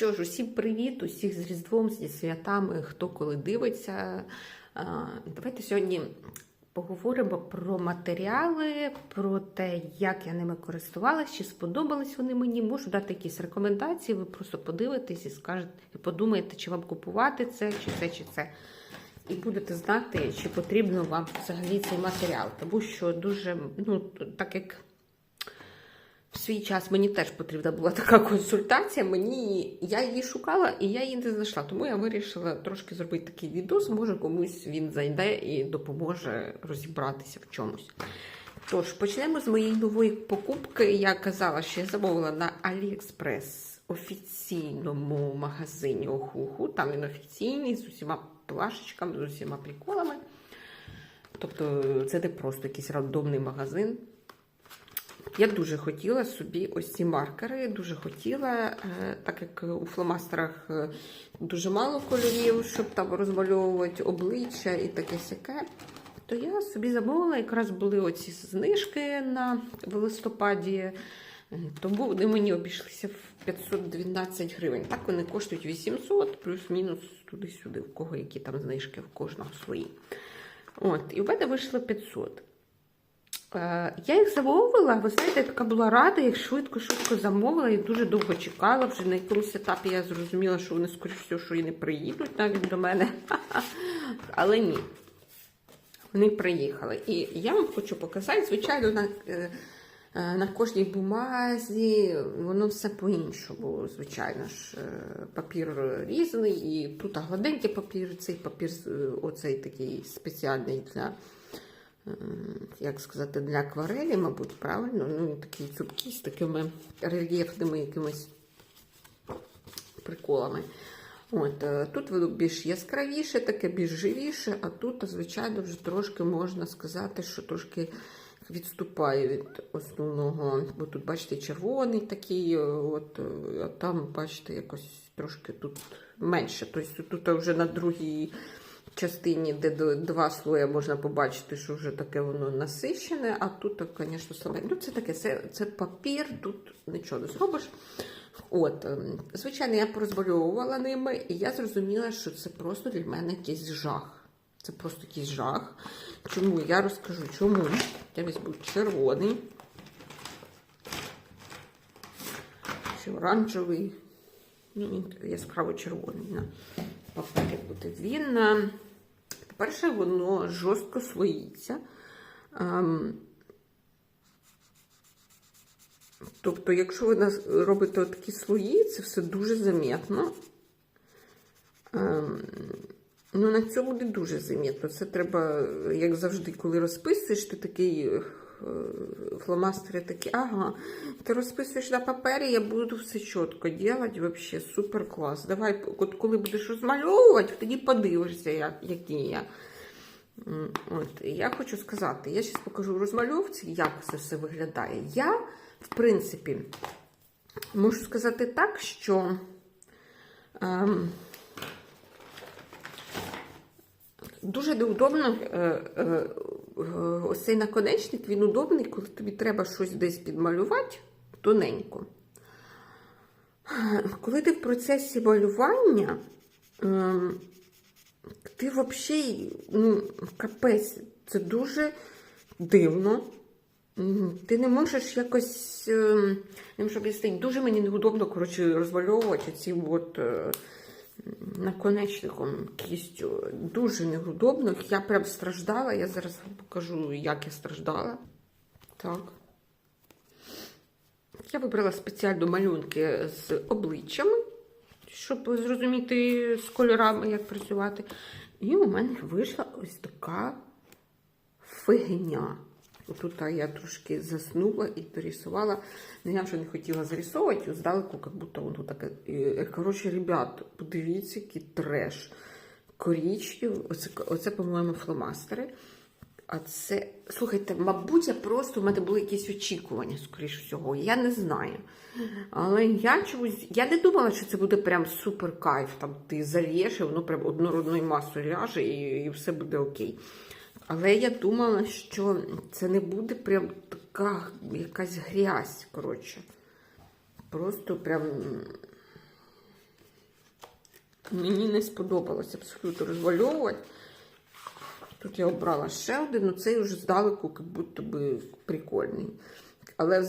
Що ж, усім привіт, усіх з Різдвом, зі святами, хто коли дивиться. Давайте сьогодні поговоримо про матеріали, про те, як я ними користувалася, чи сподобались вони мені. Можу дати якісь рекомендації, ви просто подивитесь і скажете, і подумаєте, чи вам купувати це, чи це, чи це. І будете знати, чи потрібно вам взагалі цей матеріал. Тому що дуже, ну, так як в свій час мені теж потрібна була така консультація. Мені я її шукала і я її не знайшла. Тому я вирішила трошки зробити такий відос. Може комусь він зайде і допоможе розібратися в чомусь. Тож, почнемо з моєї нової покупки. Я казала, що я замовила на AliExpress офіційному магазині Охуху. Там він офіційний з усіма плашечками, з усіма приколами. Тобто, це не просто якийсь рандомний магазин. Я дуже хотіла собі ось ці маркери, дуже хотіла, е, так як у фломастерах е, дуже мало кольорів, щоб там розмальовувати обличчя і таке сяке. То я собі замовила, якраз були оці знижки на в листопаді, тому вони мені обійшлися в 512 гривень. Так вони коштують 800, плюс-мінус туди-сюди, в кого які там знижки, в кожного свої. От, і в мене вийшло 500. Е, Я їх замовила, ви знаєте, я така була рада, їх швидко-швидко замовила і дуже довго чекала. Вже на якомусь етапі я зрозуміла, що вони, скоріш всього, що і не приїдуть навіть до мене. Але ні. Вони приїхали. І я вам хочу показати, звичайно, на, е, е, на кожній бумазі воно все по-іншому, звичайно ж. Папір різний, і тут гладенький папір, цей папір оцей такий спеціальний для як сказати, для акварелі, мабуть, правильно. Ну, він такий цупкий з такими рельєфними якимись приколами. От, е, Тут воно більш яскравіше, таке більш живіше, а тут, звичайно, вже трошки можна сказати, що трошки відступає від основного. Бо тут, бачите, червоний такий, е, от, е, а там, бачите, якось трошки тут менше. Тобто тут вже на другій частині, де два слоя можна побачити, що вже таке воно насичене, а тут, звісно, саме. Ну, це таке, це, це папір, тут нічого не зробиш. От, ем, звичайно, я порозмальовувала ними, і я зрозуміла, що це просто для мене якийсь жах. Це просто якийсь жах. Чому? Я розкажу, чому. Я візьму червоний. Чи оранжевий. Ну, яскраво червоний папері буде. Він, по-перше, воно жорстко слоїться. Ем, Тобто, якщо ви робите такі слої, це все дуже замітно. Ем, Ну, на цьому не дуже замітно. Це треба, як завжди, коли розписуєш, ти такий е, фломастери такі, ага, ти розписуєш на папері, я буду все чітко робити, вообще супер клас. Давай, от коли будеш розмальовувати, тоді подивишся, як, який я. От, я хочу сказати, я зараз покажу розмальовці, як це все виглядає. Я, в принципі, можу сказати так, що. Ем, Дуже неудобно е, е, е, ось цей наконечник, він удобний, коли тобі треба щось десь підмалювати тоненько. Коли ти в процесі малювання, ем, ти взагалі, ну, капець, це дуже дивно. Ти не можеш якось, ем, не можу об'яснити, дуже мені неудобно коротше, розмальовувати ці от. Наконечником кістю. Дуже неудобно. Я прям страждала. Я зараз вам покажу, як я страждала. Так. Я вибрала спеціально малюнки з обличчями, щоб зрозуміти з кольорами, як працювати. І у мене вийшла ось така фигня. Тут я трошки заснула і дорисувала. Ну, я вже не хотіла зарисовувати, здалеку, як будто воно таке. Коротше, ребят, подивіться, який треш. Корічнів, оце, оце, по-моєму, фломастери. А це, слухайте, мабуть, я просто в мене були якісь очікування, скоріш всього. Я не знаю. Але я чомусь. Я не думала, що це буде прям супер кайф. Там ти зальєш, і воно прям однородною масою ляже, і, і все буде окей. Але я думала, що це не буде прям така якась грязь, коротше. Просто прям Мені не сподобалось абсолютно розмальовувати. Тут я обрала ще один, але цей вже здалеку, як будто би прикольний. Але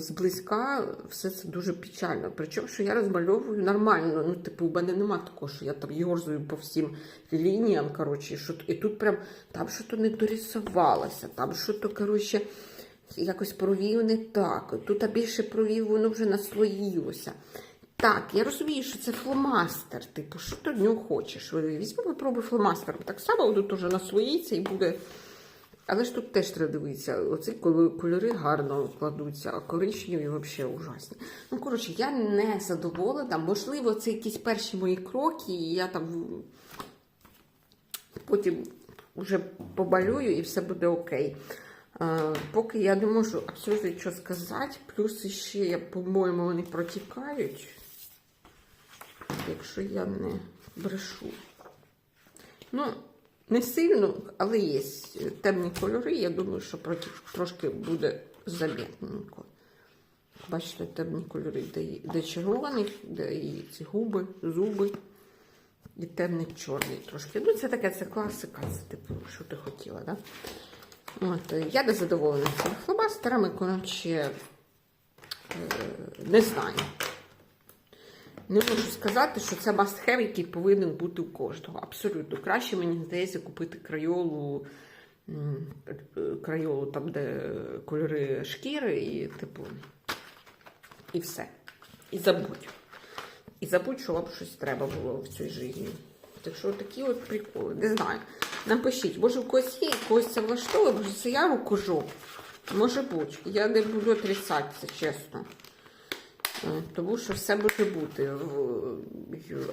зблизька все це дуже печально. Причому, що я розмальовую нормально. Ну, типу, у мене нема такого, що я там йорзую по всім лініям. Коротше, що, і тут прям там що-то не дорисувалося, там що-то, коротше, якось провів не так. Тут а більше провів, воно вже наслоїлося. Так, я розумію, що це фломастер. Типу, що ти в нього хочеш? Візьми, попробуй фломастер. Так само тут уже наслоїться і буде. Але ж тут теж треба дивитися. Оці кольори гарно кладуться, а коричневі взагалі ужасні. Ну, коротше, я не задоволена. Можливо, це якісь перші мої кроки, і я там потім вже побалюю і все буде окей. Е, Поки я не можу абсолютно нічого сказати. Плюс ще, по-моєму, вони протікають, якщо я не брешу. Ну, не сильно, але є темні кольори. Я думаю, що трошки буде замітненько. Бачите, темні кольори, де, де червоний, де і ці губи, зуби. І темний чорний трошки. Ну, це таке, це класика, це типу, що ти хотіла, да? От, е, я не задоволена цими фломастерами, коротше, е, не знаю. Не можу сказати, що це have, який повинен бути у кожного. Абсолютно. Краще, мені здається, купити крайолу, е, крайолу там, де кольори шкіри, і, типу, і все. І забудь. І забудь, що вам щось треба було в цій житті. Так що такі от приколи. Не знаю. Напишіть, може в когось є, когось це влаштовує, може це я рукожоп. Може бути. Я не буду отрицати це, чесно. Е, Тому що все може бути.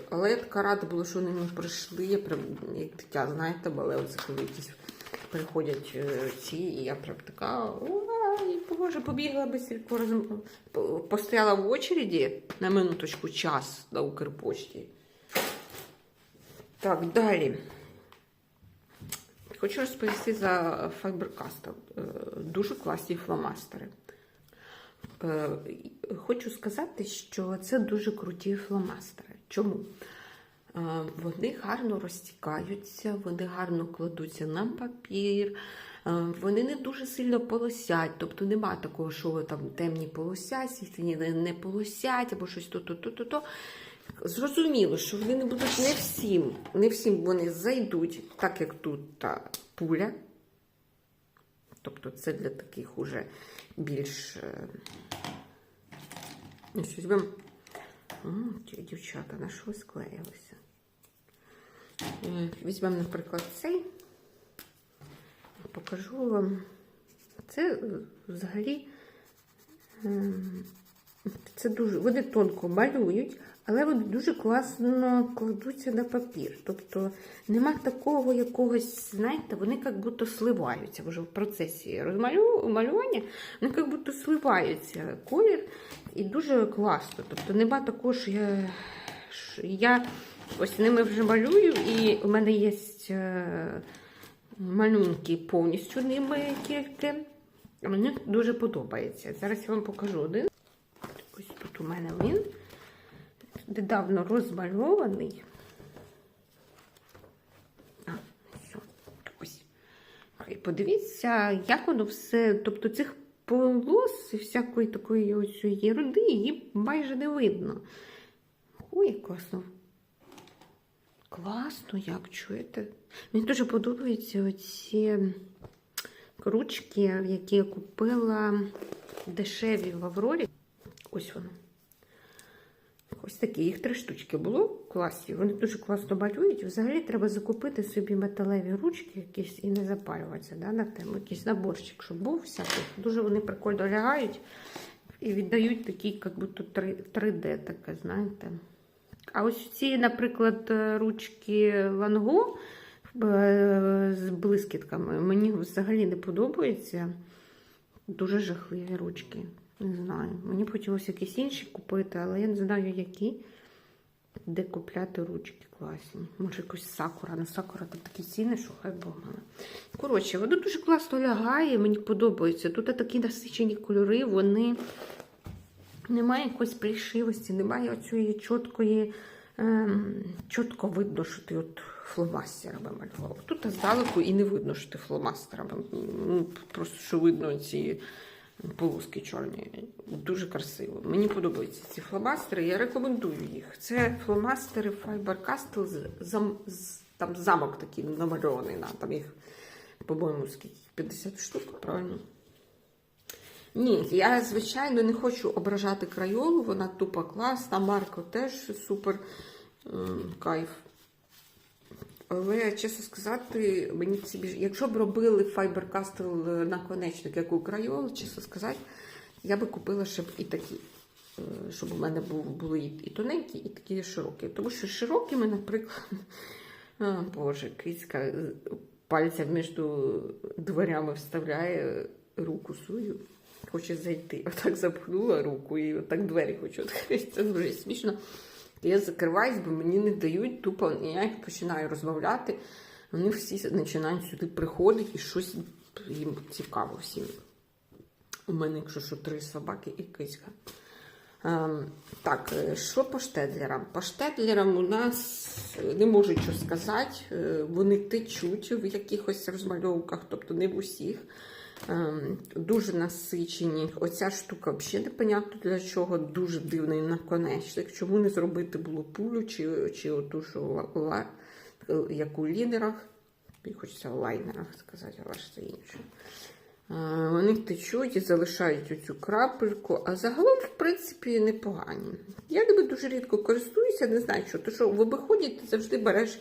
Але я така рада була, що вони прийшли. Я прям як дитя, знаєте, але оце коли якісь приходять е, ці, і я прям така. Ой, боже, побігла роз- по- постояла в очереді на минуточку час на Укрпочті. Так, далі. Хочу розповісти за. Е, Дуже класні фломастери. Е, Хочу сказати, що це дуже круті фломастери. Чому? Е, Вони гарно розтікаються, вони гарно кладуться на папір, е, вони не дуже сильно полосять, тобто нема такого, що там темні полосять, світлі не полосять або щось то-то-то-то. Зрозуміло, що вони не будуть не всім, не всім вони зайдуть, так як тут та пуля. Тобто це для таких уже більш. е, Ну, щось. Ті Дівчата, на що ви склеїлися? Візьмемо, наприклад, цей. Покажу вам. Це е, взагалі. ем, Це дуже, вони тонко малюють, але вони дуже класно кладуться на папір. Тобто нема такого якогось, знаєте, вони як будто сливаються вже в процесі розмалю- малювання, вони як будто сливаються колір і дуже класно. Тобто нема такого, що я, що я ось ними вже малюю, і у мене є е, малюнки повністю ними тільки. Мені дуже подобається. Зараз я вам покажу один. Ось тут у мене він недавно розмальований. А, все, ось. І подивіться, як воно все, тобто цих полос всякої такої ось єрунди її майже не видно. Ой, класно. Класно, як чуєте? Мені дуже подобаються оці ручки, які я купила дешеві в Аврорі. Ось воно. Ось такі, їх три штучки було класні. Вони дуже класно малюють. Взагалі треба закупити собі металеві ручки якісь і не запалюватися да, на тему. Якийсь наборчик, щоб був всякий. Дуже вони прикольно лягають і віддають такий, як будто 3D таке, знаєте. А ось ці, наприклад, ручки Ланго е, з блискітками мені взагалі не подобаються. Дуже жахливі ручки. Не знаю. Мені хотілося якісь інші купити, але я не знаю, які. Де купляти ручки класні. Може, якусь сакура. На сакура тут такі ціни, що хай Бог мене. Коротше, воно дуже класно лягає, мені подобається. Тут такі насичені кольори, вони немає якоїсь плішивості, немає оцієї чіткої ем, чітко видно, що ти от фломастерами малював. Тут здалеку і не видно, що ти фломастерами. Ну, Просто що видно ці полоски чорні. Дуже красиво. Мені подобаються ці фломастери, я рекомендую їх. Це фломастери Faber-Castell, з, зам- там замок такий намальований, на, там їх, по-моєму, скільки 50 штук, правильно? Ні, я, звичайно, не хочу ображати крайолу, вона тупо класна, Марко теж супер м, кайф. Але, чесно сказати, мені ці більш... якщо б робили Faber-Castell наконечник, як у крайол, чесно сказати, я би купила ще б і такі. е, Щоб у мене були і тоненькі, і такі широкі. Тому що широкими, наприклад, а, Боже, кицька е, пальця між дверями вставляє руку свою. Хоче зайти. Отак запхнула руку і отак двері хочу відкрити. Це дуже смішно. Я закриваюсь, бо мені не дають тупо, і я їх починаю розмовляти. Вони всі починають сюди приходити і щось їм цікаво всім. У мене, якщо що, три собаки і киська. Ем, так, е, що по штедлерам? По штедлерам у нас е, не можу що сказати. Е, Вони течуть в якихось розмальовках, тобто не в усіх. Ем, Дуже насичені. Оця штука взагалі непонятно для чого. Дуже дивний наконечник. Чому не зробити було пулю чи, чи оту, що як у лінерах. Хочеться в лайнерах сказати, але ж це інше. Е, Вони течуть і залишають оцю крапельку, а загалом, в принципі, непогані. Я ними дуже рідко користуюся, не знаю що. То що в обиході ти завжди береш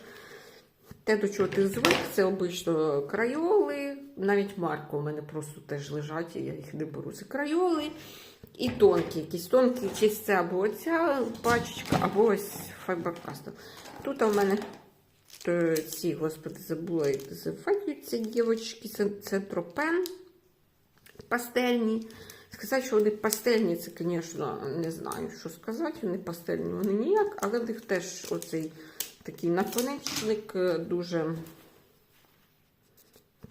те, до чого ти звик, це обично крайоли, навіть марко у мене просто теж лежать, і я їх не беру. Це крайоли і тонкі, якісь тонкі, чи це або оця пачечка, або ось файберкастер. Тут у мене е, ці, господи, забула, як називаються дівчатки, це центропен пастельні. Сказати, що вони пастельні, це, звісно, не знаю, що сказати. Вони пастельні, вони ніяк, але в них теж оцей такий наконечник е, дуже,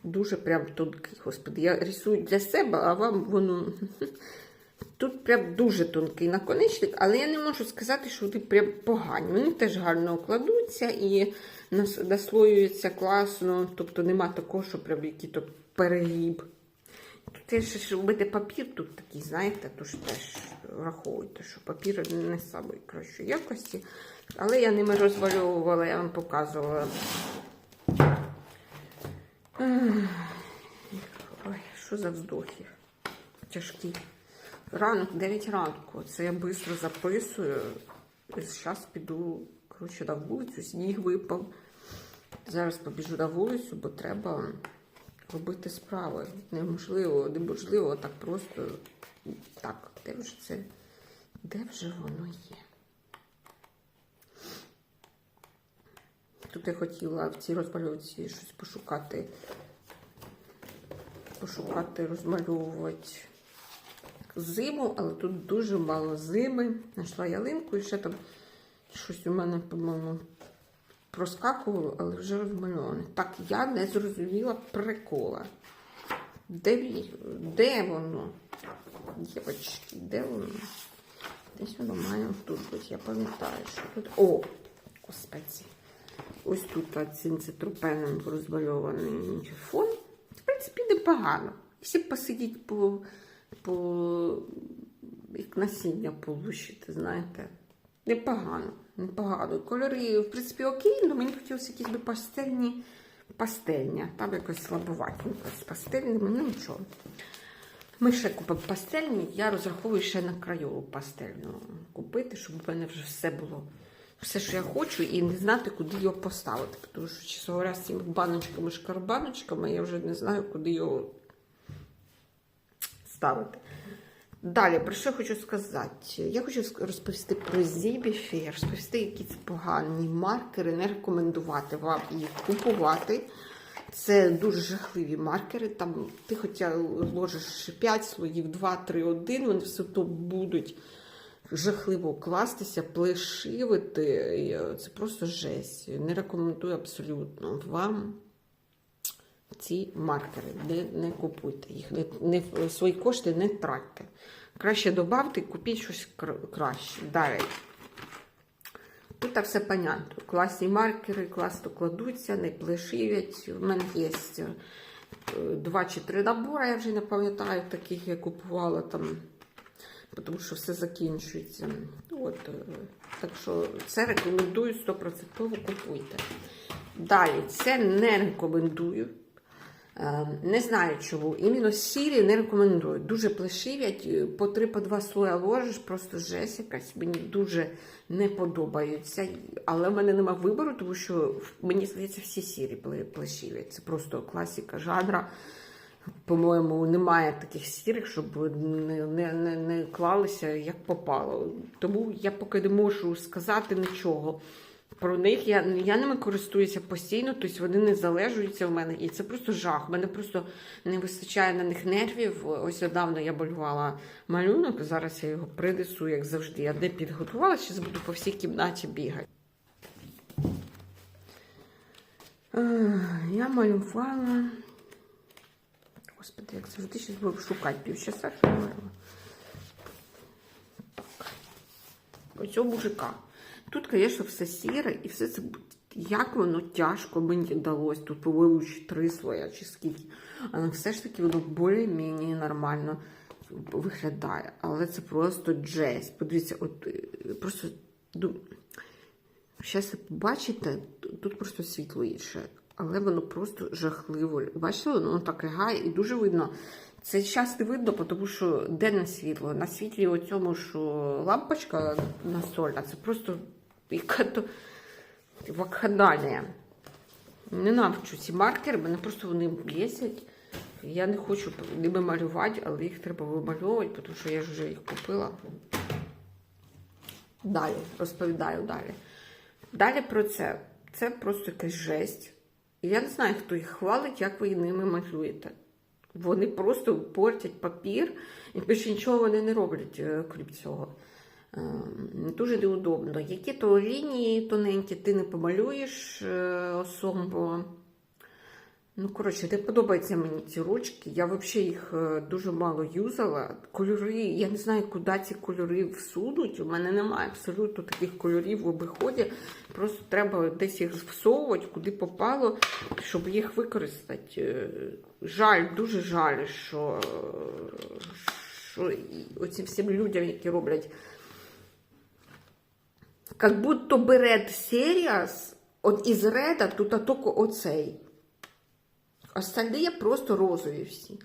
дуже прям тонкий. Господи, я рисую для себе, а вам воно. Тут прям дуже тонкий наконечник, але я не можу сказати, що вони прям погані. Вони теж гарно кладуться і наслоюються класно, тобто нема такого, що прям який-то перегиб. Тут є ще робити папір, тут такий, знаєте, тож теж враховуйте, що папір не самої кращої якості. Але я ними розвалювала, я вам показувала. Ой, що за вздохи? Тяжкі. Ранок, 9 ранку. Це я швидко записую. Зараз піду коротше, на вулицю, сніг випав. Зараз побіжу на вулицю, бо треба робити справи. Неможливо, неможливо так просто. Так, де вже це? Де вже воно є? Я хотіла в цій розмальовці щось пошукати. Пошукати, розмальовувати зиму, але тут дуже мало зими. Знайшла ялинку і ще там щось у мене, по-моєму, проскакувало, але вже розмальоване. Так, я не зрозуміла прикола. Де, де воно? Дівочки, де воно? Десь воно має тут бути. Я пам'ятаю, що тут. О! Господи. Ось тут цим цитропеном розмальований фон. В принципі, непогано. Якщо посидіти по, по як насіння полущити, знаєте. Непогано, непогано. Кольори, в принципі, окей, але мені хотілося якісь би пастельні а Там якось слабоватенько з пастельними, ну нічого. Ми ще купимо пастельні, я розраховую ще на крайову пастельну купити, щоб у мене вже все було, все, що я хочу, і не знати, куди його поставити. Тому що, чесно говоря, з цими баночками, шкарбаночками, я вже не знаю, куди його ставити. Далі, про що я хочу сказати? Я хочу розповісти про Зібіфі, розповісти, які це погані маркери, не рекомендувати вам їх купувати. Це дуже жахливі маркери. Там ти хоча ложиш 5 слоїв, 2, 3, 1, вони все одно будуть жахливо кластися, плешивити. Е, Це просто жесть. Не рекомендую абсолютно вам ці маркери. Не, не купуйте їх, не, не, свої кошти не тратьте. Краще добавте, купіть щось краще. Далі. Тут тут все понятно. Класні маркери, класно кладуться, не плешивять. У мене є е, два чи три набори, я вже не пам'ятаю, таких я купувала там, тому що все закінчується. От, е, так що це рекомендую 100% купуйте. Далі, це не рекомендую. Е, Не знаю чому. Іменно сірі не рекомендую. Дуже плешивять, е, по три по два слоя ложиш, просто жесть якась. Мені дуже не подобаються. Але в мене нема вибору, тому що мені здається, всі сірі пле- плешивять. Це просто класика жанра. По-моєму, немає таких сірих, щоб не, не, не, не клалися як попало. Тому я поки не можу сказати нічого про них. Я, я ними користуюся постійно, тобто вони не залежуються в мене. І це просто жах. У мене просто не вистачає на них нервів. Ось недавно я малювала малюнок, зараз я його принесу, як завжди. Я не підготувала, зараз буду по всій кімнаті бігати. Я малювала. Господи, як завжди зараз буду шукати півчаса, що малювала. Оцього мужика. Тут, звісно, все сіре і все це як воно тяжко мені вдалося. Тут, по-моєму, три слоя чи скільки. Але все ж таки воно більш-менш нормально виглядає. Але це просто джесть. Подивіться, от е, просто. Зараз побачите, тут просто світло інше. Але воно просто жахливо. Бачите, воно так лягає і дуже видно. Це зараз не видно, тому що денне світло. На світлі оцьому, що лампочка настольна, це просто яка-то вакханалія. Ненавиджу ці маркери, мене просто вони бісять. Я не хочу ними малювати, але їх треба вимальовувати, тому що я вже їх купила. Далі, розповідаю далі. Далі про це. Це просто якась жесть. Я не знаю, хто їх хвалить, як ви ними малюєте. Вони просто портять папір і більше нічого вони не роблять, е, крім цього. Е, Дуже неудобно. Які то лінії тоненькі, ти не помалюєш е, особо. Ну, коротше, не подобаються мені ці ручки. Я взагалі їх е, дуже мало юзала. Кольори, я не знаю, куди ці кольори всунуть. У мене немає абсолютно таких кольорів в обиході. Просто треба десь їх всовувати, куди попало, щоб їх використати. Е, Жаль, дуже жаль, що, що і всім людям, які роблять. Как будто Red Series, от із Реда тут тільки оцей. Остальні просто розові всі.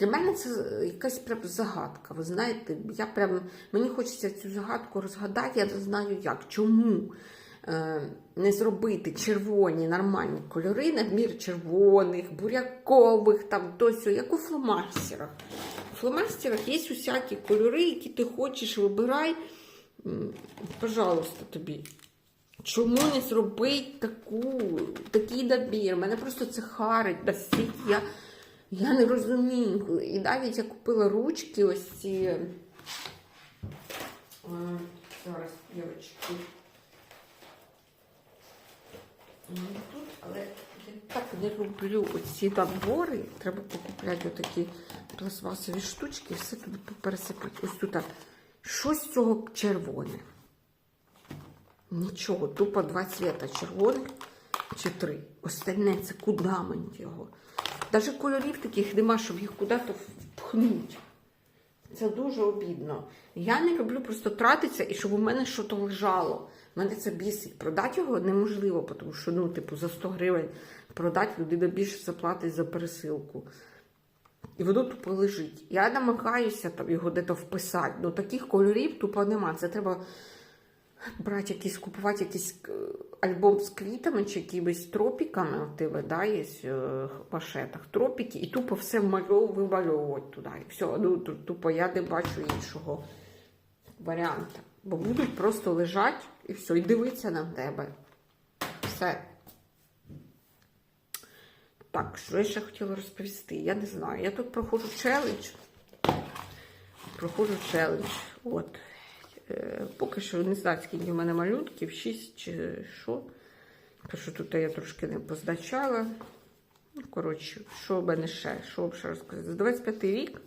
Для мене це якась прям загадка. Ви знаєте, я прям, мені хочеться цю загадку розгадати, я не знаю як. Чому е, не зробити червоні нормальні кольори, надмір червоних, бурякових, там досі, як у фломастерах. У фломастерах є усякі кольори, які ти хочеш, вибирай. Пожалуйста, тобі. Чому не зробити таку, такий набір? Мене просто це харить настільки. Я, я не розумію. І навіть я купила ручки ось ці. е, Зараз, дівчатки. Ну, Тут, але я так не люблю оці набори. Треба покупляти отакі пластмасові штучки, і все туди пересипати. Ось тут. Щось з цього червоне. Нічого, тупо два цвіта червоних чи три. Остальне це куди мені його. Навіть кольорів таких нема, щоб їх куди-то впхнути. Це дуже обідно. Я не люблю просто тратитися і щоб у мене щось лежало. Мене це бісить. Продати його неможливо, тому що, ну, типу, за 100 гривень продати людина більше заплатить за пересилку. І воно тупо лежить. Я намагаюся там його десь вписати. Ну таких кольорів тупо нема. Це треба брати якийсь, купувати якийсь е, альбом з квітами чи якимись тропіками. У тебе да, е, в пашетах тропіки, і тупо все вимальовувати туди. І все, ну тупо я не бачу іншого варіанту. Бо будуть просто лежати і все, і дивитися на тебе. Все. Так, що я ще хотіла розповісти? Я не знаю. Я тут проходжу челендж. Проходжу челендж. От. Е, поки що не знаю, скільки в мене малюнків, 6 чи що. Що тут я трошки не позначала. Ну, коротше, що в мене ще? Що вам ще розказати? За 25 рік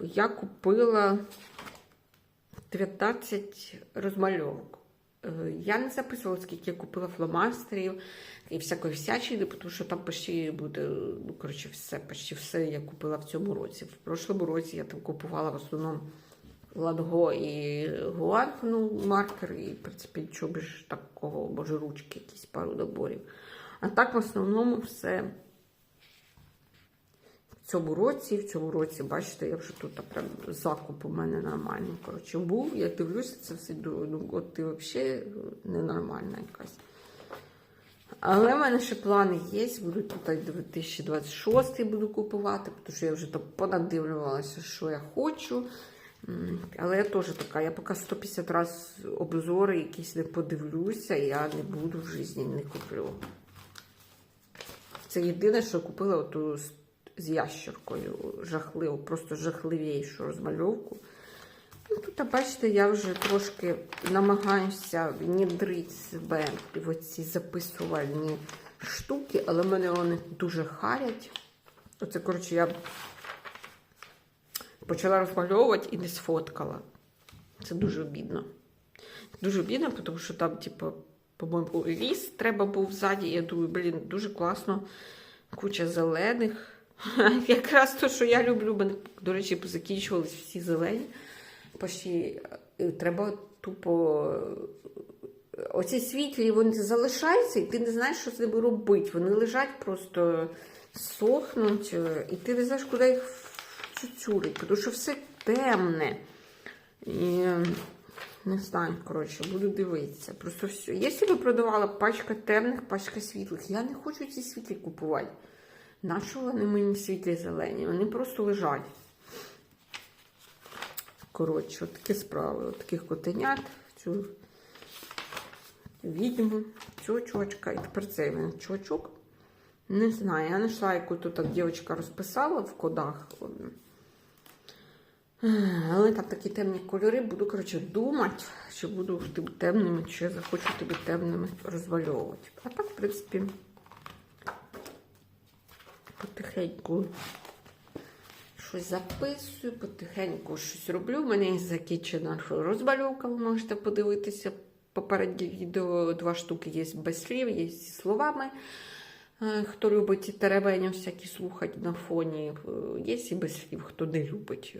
я купила 19 розмальовок. Е, Я не записувала, скільки я купила фломастерів і всякої всячини, тому що там почти буде, ну, коротше, все, почти все я купила в цьому році. В прошлому році я там купувала в основному Ланго і Гуан, ну, маркер, і, в принципі, нічого більш такого, може, ручки, якісь пару наборів. А так, в основному, все в цьому році, в цьому році, бачите, я вже тут прям закуп у мене нормальний. Коротше, був, я дивлюся це все, ну от ти взагалі ненормальна якась. Але в мене ще плани є, буду тут 2026 буду купувати, тому що я вже там понадивлювалася, що я хочу. Але я теж така, я поки 150 разів обзори якісь не подивлюся, я не буду в житті не куплю. Це єдине, що купила оту з- ящеркою. Жахливо, просто жахливішу розмальовку. Ну, тут, бачите, я вже трошки намагаюся внідрити себе в оці записувальні штуки, але мене вони дуже харять. Оце, коротше, я почала розмальовувати і не сфоткала. Це дуже обідно. Дуже обідно, тому що там, типу, по-моєму, ліс треба був ззаді. Я думаю, блін, дуже класно. Куча зелених. Якраз то, що я люблю, мене, до речі, закінчувались всі зелені. Почти е, треба тупо. е, Оці світлі вони залишаються, і ти не знаєш, що з ними робити. Вони лежать просто сохнуть, е, і ти не знаєш, куди їх вцюцюрити, тому що все темне. І не знаю, коротше, буду дивитися. Просто все. Я собі продавала пачка темних, пачка світлих. Я не хочу ці світлі купувати. Нащо вони мені світлі зелені? Вони просто лежать. Коротше, от такі справи. От таких котенят, цю відьму, цього чувачка. І тепер цей він чувачок. Не знаю, я знайшла, яку тут дівчинка розписала в кодах. Але там такі темні кольори, буду, коротше, думати, чи буду темними, чи я захочу тобі темними розвальовувати. А так, в принципі, потихеньку щось записую, потихеньку щось роблю. У мене закінчена розмальовка, ви можете подивитися. Попереднє відео два штуки є без слів, є зі словами. Е, Хто любить теревені всякі слухати на фоні, е, є і без слів, хто не любить.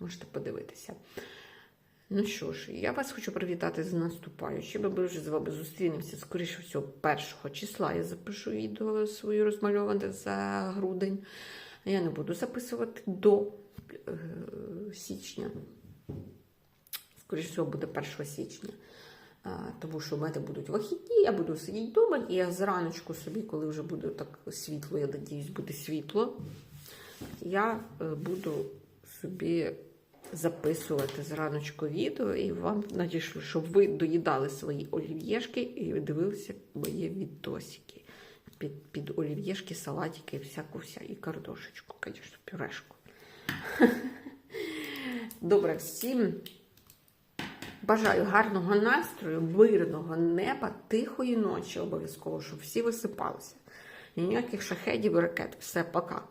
Можете подивитися. Ну що ж, я вас хочу привітати з наступаючим. Ми вже з вами зустрінемося, скоріше всього, 1 числа. Я запишу відео своє розмальоване за грудень. Я не буду записувати до е, січня. Скоріше всього, буде 1 січня. Тому що в мене будуть вихідні, я буду сидіти вдома, і я зраночку собі, коли вже буде так світло, я надіюсь, буде світло, я е, буду собі записувати зраночку відео і вам надішлю, щоб ви доїдали свої олів'єшки і дивилися мої відосики. Під, під олів'єшки, салатики, всяку вся і картошечку, звісно, пюрешку. Добре, всім бажаю гарного настрою, мирного неба, тихої ночі обов'язково, щоб всі висипалися. Ніяких шахедів і ракет. Все, пока.